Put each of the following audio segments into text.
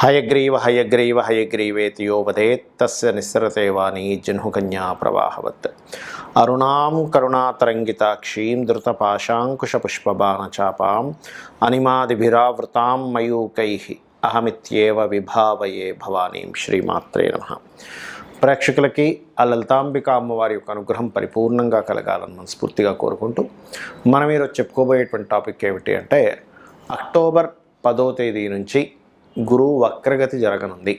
హయగ్రీవ హయగ్రీవ హయగ్రీవేతి యోవదేత్ తస్య నిస్సరతే వాణి జహ్నుకన్యా ప్రవాహవత్. అరుణాం కరుణాతరంగితాక్షీం ధృతపాశాంకుశపుష్పబాణచాపాం అనిమాదిభిరావృతాం మయూకై అహమిత్యేవ విభావయే భవానీం శ్రీమాత్రే నమ. ప్రేక్షకులకి ఆ లలితాంబిక అమ్మవారి యొక్క అనుగ్రహం పరిపూర్ణంగా కలగాలని మనస్ఫూర్తిగా కోరుకుంటూ మనం ఈరోజు చెప్పుకోబోయేటువంటి టాపిక్ ఏమిటి అంటే అక్టోబర్ పదో తేదీ నుంచి గురువు వక్రగతి జరగనుంది.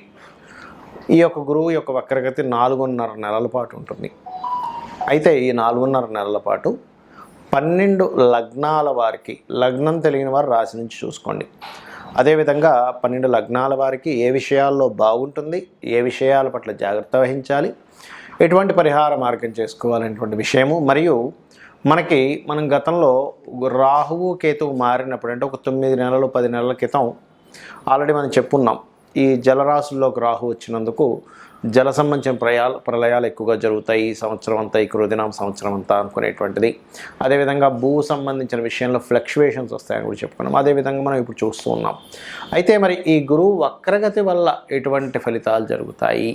ఈ యొక్క గురువు యొక్క వక్రగతి నాలుగున్నర నెలల పాటు ఉంటుంది. అయితే ఈ నాలుగున్నర నెలల పాటు పన్నెండు లగ్నాల వారికి లగ్నం తెలియని వారు రాశి నుంచి చూసుకోండి. అదేవిధంగా పన్నెండు లగ్నాల వారికి ఏ విషయాల్లో బాగుంటుంది ఏ విషయాల పట్ల జాగ్రత్త వహించాలి ఎటువంటి పరిహార మార్గం చేసుకోవాలనేటువంటి విషయము మరియు మనకి మనం గతంలో రాహువు కేతువు మారినప్పుడు అంటే ఒక తొమ్మిది నెలలు పది నెలల క్రితం ఆల్రెడీ మనం చెప్పున్నాం ఈ జలరాశుల్లోకి రాహు వచ్చినందుకు జల సంబంధించిన ప్రయాలు ప్రళయాలు ఎక్కువగా జరుగుతాయి ఈ సంవత్సరం అంతా ఈ కృదినాం సంవత్సరం అంతా అనుకునేటువంటిది. అదేవిధంగా భూ సంబంధించిన విషయంలో ఫ్లక్చువేషన్స్ వస్తాయని కూడా చెప్పుకున్నాం అదేవిధంగా మనం ఇప్పుడు చూస్తూ ఉన్నాం. అయితే మరి ఈ గురువు వక్రగతి వల్ల ఎటువంటి ఫలితాలు జరుగుతాయి?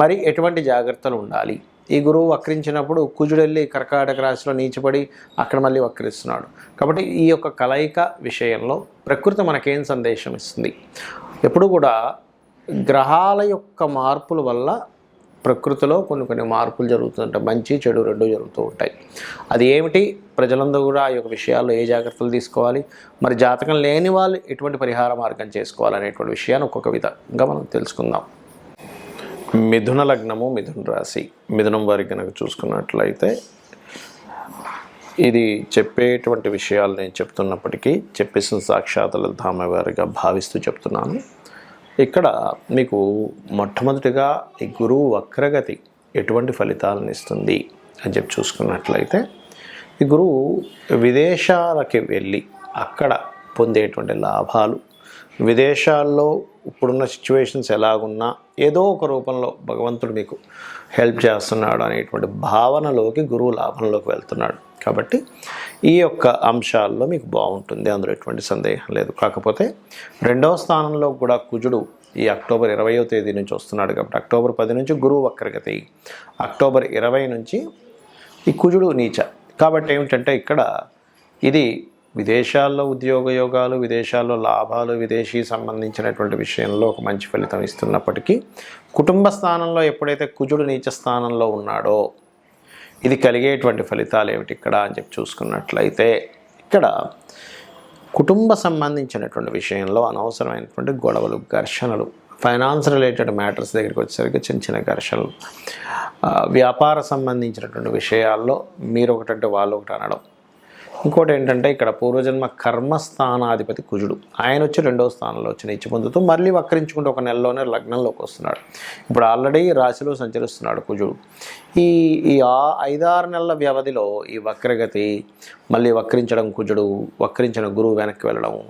మరి ఎటువంటి జాగ్రత్తలు ఉండాలి? ఈ గురువు వక్రించినప్పుడు కుజుడెళ్ళి కర్కాటక రాశిలో నీచిపడి అక్కడ మళ్ళీ వక్రిస్తున్నాడు. కాబట్టి ఈ యొక్క కలయిక విషయంలో ప్రకృతి మనకేం సందేశం ఇస్తుంది? ఎప్పుడు కూడా గ్రహాల యొక్క మార్పుల వల్ల ప్రకృతిలో కొన్ని కొన్ని మార్పులు జరుగుతుంటాయి మంచి చెడు రెండు జరుగుతూ ఉంటాయి. అది ఏమిటి? ప్రజలందరూ కూడా ఆ యొక్క విషయాల్లో ఏ జాగ్రత్తలు తీసుకోవాలి? మరి జాతకం లేని వాళ్ళు ఎటువంటి పరిహార మార్గం చేసుకోవాలనేటువంటి విషయాన్ని ఒక్కొక్క విధంగా మనం తెలుసుకుందాం. మిథున లగ్నము మిథున రాశి. మిథునం వారికి కనుక చూసుకున్నట్లయితే ఇది చెప్పేటువంటి విషయాలు నేను చెప్తున్నప్పటికీ చెప్పేసిన సాక్షాత్ లలితామ వారిగా భావిస్తూ చెప్తున్నాను. ఇక్కడ మీకు మొట్టమొదటిగా ఈ గురువు వక్రగతి ఎటువంటి ఫలితాలను ఇస్తుంది అని చెప్పి చూసుకున్నట్లయితే ఈ గురువు విదేశాలకి వెళ్ళి అక్కడ పొందేటువంటి లాభాలు విదేశాల్లో ఇప్పుడున్న సిచ్యువేషన్స్ ఎలాగున్నా ఏదో ఒక రూపంలో భగవంతుడు మీకు హెల్ప్ చేస్తున్నాడు అనేటువంటి భావనలోకి గురువు లాభంలోకి వెళ్తున్నాడు. కాబట్టి ఈ యొక్క అంశాల్లో మీకు బాగుంటుంది. అందులో ఎటువంటి సందేహం లేదు. కాకపోతే రెండవ స్థానంలో కూడా కుజుడు ఈ అక్టోబర్ ఇరవయో తేదీ నుంచి వస్తున్నాడు కాబట్టి అక్టోబర్ పది నుంచి గురువు వక్రగతి. అక్టోబర్ ఇరవై నుంచి ఈ కుజుడు నీచ. కాబట్టి ఏమిటంటే ఇక్కడ ఇది విదేశాల్లో ఉద్యోగ యోగాలు విదేశాల్లో లాభాలు విదేశీ సంబంధించినటువంటి విషయంలో ఒక మంచి ఫలితం ఇస్తున్నప్పటికీ కుటుంబ స్థానంలో ఎప్పుడైతే కుజుడు నీచ స్థానంలో ఉన్నాడో ఇది కలిగేటువంటి ఫలితాలు ఏమిటి ఇక్కడ అని చెప్పి చూసుకున్నట్లయితే ఇక్కడ కుటుంబ సంబంధించినటువంటి విషయంలో అనవసరమైనటువంటి గొడవలు ఘర్షణలు ఫైనాన్స్ రిలేటెడ్ మ్యాటర్స్ దగ్గరికి వచ్చేసరికి చిన్న చిన్న ఘర్షణలు వ్యాపార సంబంధించినటువంటి విషయాల్లో మీరు ఒకటంటే వాళ్ళు ఒకటి అనడం ఇంకోటి ఏంటంటే ఇక్కడ పూర్వజన్మ కర్మస్థానాధిపతి కుజుడు. ఆయన వచ్చి రెండవ స్థానంలో వచ్చి ఇచ్చి పొందుతూ మళ్ళీ వక్రించుకుంటూ ఒక నెలలోనే లగ్నంలోకి వస్తున్నాడు. ఇప్పుడు ఆల్రెడీ రాశిలో సంచరిస్తున్నాడు కుజుడు. ఈ ఈ ఐదారు నెలల వ్యవధిలో ఈ వక్రగతి మళ్ళీ వక్రించడం కుజుడు వక్రించిన గురువు వెనక్కి వెళ్ళడం.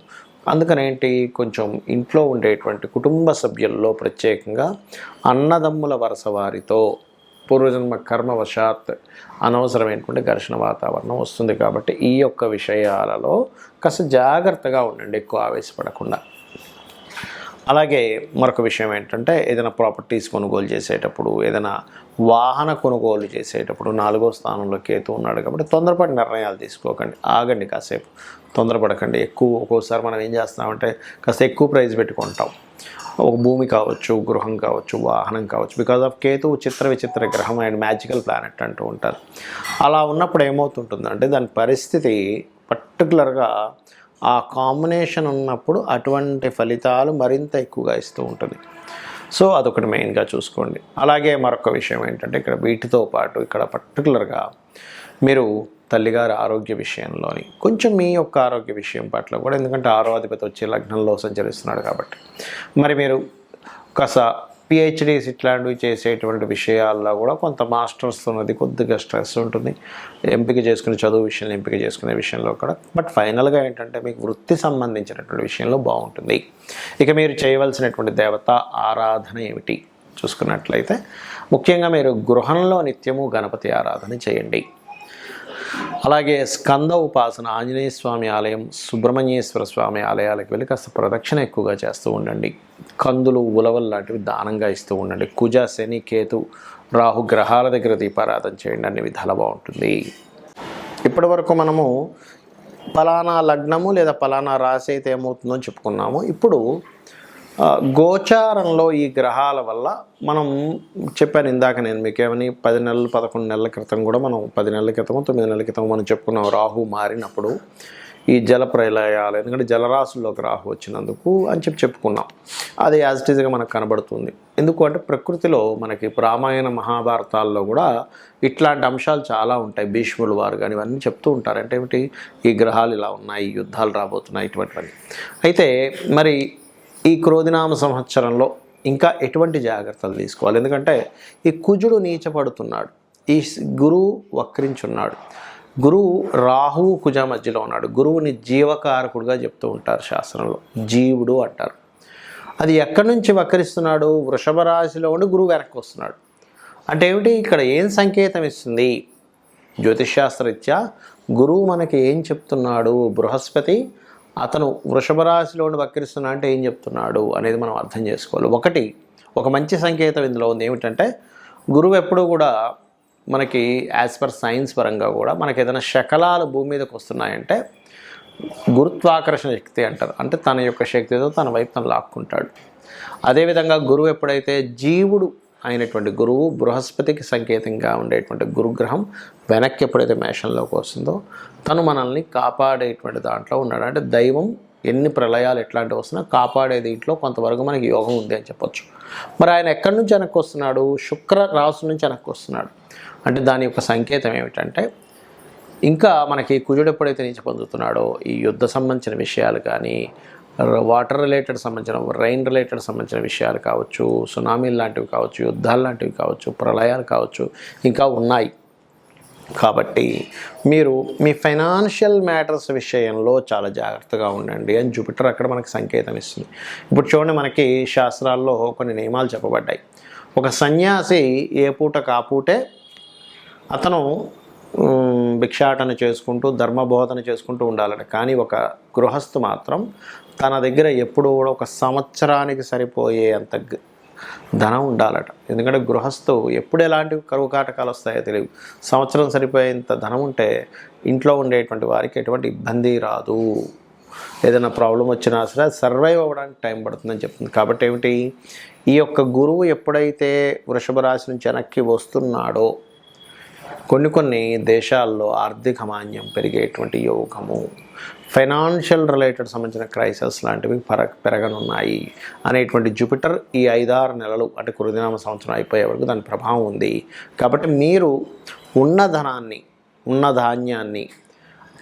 అందుకనేంటి? కొంచెం ఇంట్లో ఉండేటువంటి కుటుంబ సభ్యుల్లో ప్రత్యేకంగా అన్నదమ్ముల వరుస వారితో పూర్వజన్మ కర్మవశాత్ అనవసరమైనటువంటి ఘర్షణ వాతావరణం వస్తుంది కాబట్టి ఈ యొక్క విషయాలలో కాస్త జాగ్రత్తగా ఉండండి ఎక్కువ ఆవేశపడకుండా. అలాగే మరొక విషయం ఏంటంటే ఏదైనా ప్రాపర్టీస్ కొనుగోలు చేసేటప్పుడు ఏదైనా వాహన కొనుగోలు చేసేటప్పుడు నాలుగో స్థానంలో కేతు ఉన్నాడు కాబట్టి తొందరపడి నిర్ణయాలు తీసుకోకండి. ఆగండి కాసేపు తొందరపడకండి. ఎక్కువ ఒక్కోసారి మనం ఏం చేస్తామంటే కాస్త ఎక్కువ ప్రైజ్ పెట్టుకుంటాం. ఒక భూమి కావచ్చు గృహం కావచ్చు వాహనం కావచ్చు. బికాజ్ ఆఫ్ కేతు చిత్ర విచిత్ర గ్రహం అండ్ మ్యాజికల్ ప్లానెట్ అంటూ ఉంటారు. అలా ఉన్నప్పుడు ఏమవుతుంటుందంటే దాని పరిస్థితి పర్టికులర్గా ఆ కాంబినేషన్ ఉన్నప్పుడు అటువంటి ఫలితాలు మరింత ఎక్కువగా ఇస్తూ ఉంటుంది. సో అదొకటి మెయిన్గా చూసుకోండి. అలాగే మరొక విషయం ఏంటంటే ఇక్కడ వీటితో పాటు ఇక్కడ పర్టికులర్గా మీరు తల్లిగారి ఆరోగ్య విషయంలోని కొంచెం మీ యొక్క ఆరోగ్య విషయం పట్ల కూడా ఎందుకంటే ఆరో అధిపతి వచ్చే లగ్నంలో సంచరిస్తున్నాడు కాబట్టి. మరి మీరు కాస్త పిహెచ్డీస్ ఇట్లాంటివి చేసేటువంటి విషయాల్లో కూడా కొంత మాస్టర్స్ ఉన్నది కొద్దిగా స్ట్రెస్ ఉంటుంది. ఎంపిక చేసుకునే చదువు విషయంలో ఎంపిక చేసుకునే విషయంలో కూడా. బట్ ఫైనల్గా ఏంటంటే మీకు వృత్తి సంబంధించినటువంటి విషయంలో బాగుంటుంది. ఇక మీరు చేయవలసినటువంటి దేవత ఆరాధన ఏమిటి? చూసుకున్నట్లయితే ముఖ్యంగా మీరు గృహంలో నిత్యము గణపతి ఆరాధన చేయండి. అలాగే స్కంద ఉపాసన ఆంజనేయ స్వామి ఆలయం సుబ్రహ్మణ్యేశ్వర స్వామి ఆలయాలకు వెళ్ళి కాస్త ప్రదక్షిణ ఎక్కువగా చేస్తూ ఉండండి. కందులు ఉలవలు లాంటివి దానంగా ఇస్తూ ఉండండి. కుజ శని కేతు రాహు గ్రహాల దగ్గర దీపారాధన చేయండి. అన్ని విధాలు బాగుంటుంది. ఇప్పటి వరకు మనము పలానా లగ్నము లేదా పలానా రాశి అయితే ఏమవుతుందో చెప్పుకున్నాము. ఇప్పుడు గోచారంలో ఈ గ్రహాల వల్ల మనం చెప్పాను ఇందాక నేను మీకేమని పది నెలలు పదకొండు నెలల క్రితం కూడా మనం పది నెలల క్రితం తొమ్మిది నెలల క్రితం మనం చెప్పుకున్నాం రాహు మారినప్పుడు ఈ జల ప్రళయాలు ఎందుకంటే జలరాశుల్లోకి రాహు వచ్చినందుకు అని చెప్పి చెప్పుకున్నాం. అది యాజ్ ఇట్ ఈజ్గా మనకు కనబడుతుంది. ఎందుకు అంటే ప్రకృతిలో మనకి రామాయణ మహాభారతాల్లో కూడా ఇట్లాంటి అంశాలు చాలా ఉంటాయి. భీష్ములు వారు కానీ ఇవన్నీ చెప్తూ ఉంటారు. అంటే ఏమిటి? ఈ గ్రహాలు ఇలా ఉన్నాయి యుద్ధాలు రాబోతున్నాయి ఇటువంటివన్నీ. అయితే మరి ఈ క్రోధినామ సంవత్సరంలో ఇంకా ఎటువంటి జాగ్రత్తలు తీసుకోవాలి? ఎందుకంటే ఈ కుజుడు నీచపడుతున్నాడు. ఈ గురువు వక్రించున్నాడు. గురువు రాహువు కుజ మధ్యలో ఉన్నాడు. గురువుని జీవకారకుడుగా చెప్తూ ఉంటారు శాస్త్రంలో. జీవుడు అంటారు. అది ఎక్కడి నుంచి వక్రిస్తున్నాడు? వృషభ రాశిలో ఉండి గురువు వెనక్కి వస్తున్నాడు. అంటే ఏమిటి? ఇక్కడ ఏం సంకేతం ఇస్తుంది? జ్యోతిష్శాస్త్రరీత్యా గురువు మనకి ఏం చెప్తున్నాడు? బృహస్పతి అతను వృషభ రాశిలోని వక్రిస్తున్నా అంటే ఏం చెప్తున్నాడు అనేది మనం అర్థం చేసుకోవాలి. ఒకటి ఒక మంచి సంకేతం ఇందులో ఉంది. ఏమిటంటే గురువు ఎప్పుడూ కూడా మనకి యాజ్ పర్ సైన్స్ పరంగా కూడా మనకి ఏదైనా శకలాలు భూమి మీదకి వస్తున్నాయంటే గురుత్వాకర్షణ శక్తి అంటారు. అంటే తన యొక్క శక్తితో తన వైపు తను లాక్కుంటాడు. అదేవిధంగా గురువు ఎప్పుడైతే జీవుడు అయినటువంటి గురువు బృహస్పతికి సంకేతంగా ఉండేటువంటి గురుగ్రహం వెనక్కి ఎప్పుడైతే మేషంలోకి వస్తుందో తను మనల్ని కాపాడేటువంటి దాంట్లో ఉన్నాడు. అంటే దైవం ఎన్ని ప్రళయాలు ఎట్లాంటివి వస్తున్నా కాపాడే దీంట్లో కొంతవరకు మనకి యోగం ఉంది అని చెప్పొచ్చు. మరి ఆయన ఎక్కడి నుంచి వెనక్కి వస్తున్నాడు? శుక్ర రాసు నుంచి వెనక్కి వస్తున్నాడు. అంటే దాని యొక్క సంకేతం ఏమిటంటే ఇంకా మనకి కుజుడు ఎప్పుడైతే నీచి పొందుతున్నాడో ఈ యుద్ధ సంబంధించిన విషయాలు కానీ వాటర్ రిలేటెడ్ సంబంధించిన రైన్ రిలేటెడ్ సంబంధించిన విషయాలు కావచ్చు సునామీలు లాంటివి కావచ్చు యుద్ధాలు లాంటివి కావచ్చు ప్రళయాలు కావచ్చు ఇంకా ఉన్నాయి. కాబట్టి మీరు మీ ఫైనాన్షియల్ మ్యాటర్స్ విషయంలో చాలా జాగ్రత్తగా ఉండండి అని జూపిటర్ అక్కడ మనకు సంకేతం ఇస్తుంది. ఇప్పుడు చూడండి మనకి శాస్త్రాల్లో కొన్ని నియమాలు చెప్పబడ్డాయి. ఒక సన్యాసి ఏ పూట? కాపూటే అతను భిక్షాటన చేసుకుంటూ ధర్మబోధన చేసుకుంటూ ఉండాలట. కానీ ఒక గృహస్థు మాత్రం తన దగ్గర ఎప్పుడు కూడా ఒక సంవత్సరానికి సరిపోయే అంత ధనం ఉండాలట. ఎందుకంటే గృహస్థు ఎప్పుడు ఎలాంటి కరువు కాటకాలు వస్తాయో తెలియదు. సంవత్సరం సరిపోయేంత ధనం ఉంటే ఇంట్లో ఉండేటువంటి వారికి ఎటువంటి ఇబ్బంది రాదు. ఏదైనా ప్రాబ్లం వచ్చినా సరే సర్వైవ్ అవ్వడానికి టైం పడుతుందని చెప్తుంది. కాబట్టి ఏమిటి? ఈ యొక్క గురువు ఎప్పుడైతే వృషభ రాశి నుంచి వెనక్కి వస్తున్నాడో కొన్ని కొన్ని దేశాల్లో ఆర్థిక మాన్యం పెరిగేటువంటి యోగము ఫైనాన్షియల్ రిలేటెడ్ సంబంధించిన క్రైసిస్ లాంటివి పెర పెరగనున్నాయి. అనేటువంటి జూపిటర్ ఈ ఐదారు నెలలు అంటే కురుదినామ సంవత్సరం అయిపోయే వరకు దాని ప్రభావం ఉంది. కాబట్టి మీరు ఉన్న ధనాన్ని ఉన్న ధాన్యాన్ని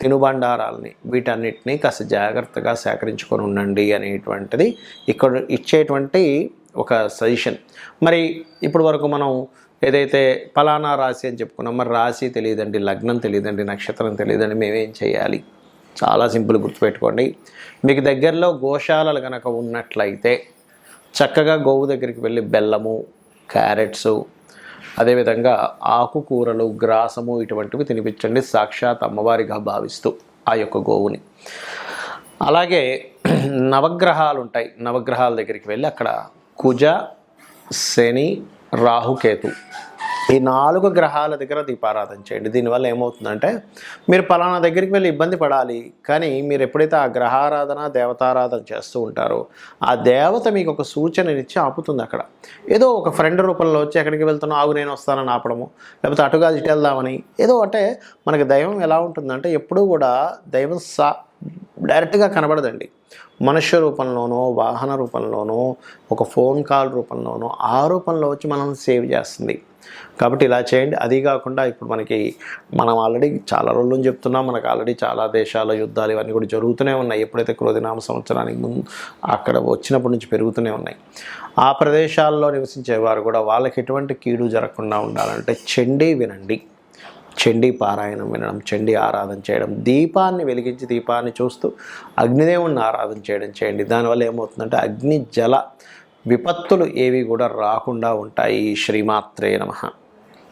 తినుబండారాలని వీటన్నిటిని కాస్త జాగ్రత్తగా సేకరించుకొని ఉండండి అనేటువంటిది ఇక్కడ ఇచ్చేటువంటి ఒక సజెషన్. మరి ఇప్పటి వరకు మనం ఏదైతే ఫలానా రాశి అని చెప్పుకున్నాం మరి రాశి తెలియదండి లగ్నం తెలియదండి నక్షత్రం తెలియదండి మేమేం చేయాలి? చాలా సింపుల్ గుర్తుపెట్టుకోండి. మీకు దగ్గరలో గోశాలలు కనుక ఉన్నట్లయితే చక్కగా గోవు దగ్గరికి వెళ్ళి బెల్లము క్యారెట్స్ అదేవిధంగా ఆకుకూరలు గ్రాసము ఇటువంటివి తినిపించండి సాక్షాత్ అమ్మవారిగా భావిస్తూ ఆ యొక్క గోవుని. అలాగే నవగ్రహాలు ఉంటాయి నవగ్రహాల దగ్గరికి వెళ్ళి అక్కడ కుజ శని రాహుకేతు. ఈ నాలుగు గ్రహాల దగ్గర దీపారాధన చేయండి. దీనివల్ల ఏమవుతుందంటే మీరు పలానా దగ్గరికి వెళ్ళి ఇబ్బంది పడాలి కానీ మీరు ఎప్పుడైతే ఆ గ్రహారాధన దేవతారాధన చేస్తూ ఉంటారో ఆ దేవత మీకు ఒక సూచననిచ్చి ఆపుతుంది అక్కడ. ఏదో ఒక ఫ్రెండ్ రూపంలో వచ్చి ఎక్కడికి వెళ్తున్నా ఆగు నేను వస్తానని ఆపడము. లేకపోతే అటుగా ఇటు వెళ్దామని. ఏదో అంటే మనకి దైవం ఎలా ఉంటుందంటే ఎప్పుడూ కూడా దైవం సా డైరెక్ట్గా కనబడదండి. మనుష్య రూపంలోనో వాహన రూపంలోనో ఒక ఫోన్ కాల్ రూపంలోనో ఆ రూపంలో వచ్చి మనం సేవ్ చేస్తుంది. కాబట్టి ఇలా చేయండి. అది కాకుండా ఇప్పుడు మనకి మనం ఆల్రెడీ చాలా రోజులు చెప్తున్నాం. మనకు ఆల్రెడీ చాలా దేశాల యుద్ధాలు ఇవన్నీ కూడా జరుగుతూనే ఉన్నాయి. ఎప్పుడైతే క్రోధినామ సంవత్సరానికి ముందు అక్కడ వచ్చినప్పటి నుంచి పెరుగుతూనే ఉన్నాయి. ఆ ప్రదేశాల్లో నివసించే వారు కూడా వాళ్ళకి ఎటువంటి కీడు జరగకుండా ఉండాలంటే చెండీ వినండి. చండీ పారాయణం వినడం చండీ ఆరాధన చేయడం దీపాన్ని వెలిగించి దీపాన్ని చూస్తూ అగ్నిదేవుణ్ణి ఆరాధన చేయడం చేయండి. దానివల్ల ఏమవుతుందంటే అగ్ని జల విపత్తులు ఏవి కూడా రాకుండా ఉంటాయి. శ్రీమాత్రే నమః.